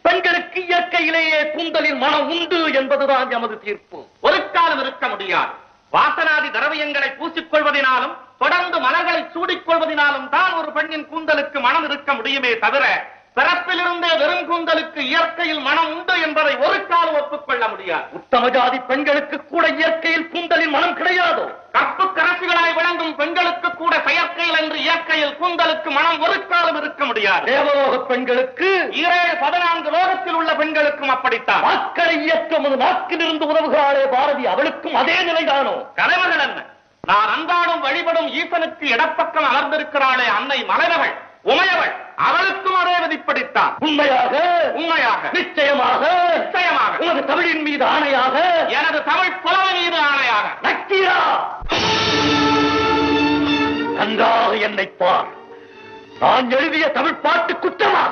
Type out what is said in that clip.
பெண்களுக்கு இயற்கையிலேயே கூந்தலில் மனம் உண்டு என்பதுதான் எமது தீர்ப்பு. ஒரு காலம் இருக்க முடியாது. வாசனாதி திரவியங்களை பூசிக்கொள்வதினாலும் தொடர்ந்து மலர்களை சூடிக்கொள்வதினாலும் தான் ஒரு பெண்ணின் கூந்தலுக்கு மனம் இருக்க முடியுமே தவிர பிறப்பிலிருந்தே வெறும் கூந்தலுக்கு இயற்கையில் மனம் உண்டு என்பதை ஒரு காலம் ஒப்புக்கொள்ள முடியாது. உத்தம ஜாதி பெண்களுக்கு கூட இயற்கையில் கூந்தலின் மனம் கிடையாதோ? கற்பு கரசுகளாய் விளங்கும் பெண்களுக்கு கூட செயற்கை இயற்கையில் கூந்தலுக்கு மனம் ஒரு காலம் இருக்க முடியாது. தேவலோக பெண்களுக்கு ஈரேழு பதினான்கு லோகத்தில் உள்ள பெண்களுக்கும் அப்படித்தான். வாக்களை இயக்கம் நாக்கிலிருந்து உதவுகிறாளே பாரதி அவளுக்கும் அதே நிலைதானோ? தலைவர்கள் என்ன? நான் அன்றாடம் வழிபடும் ஈசனுக்கு இடப்பக்கம் அமர்ந்திருக்கிறாளே அன்னை மலைமகள் உமையவள் அவளுக்கும் அதே விதிப்படித்தான். உண்மையாக உண்மையாக. நிச்சயமாக நிச்சயமாக. உனது தமிழின் மீது ஆணையாக என்னை பார். நான் எழுதிய தமிழ் பாட்டு குற்றமா?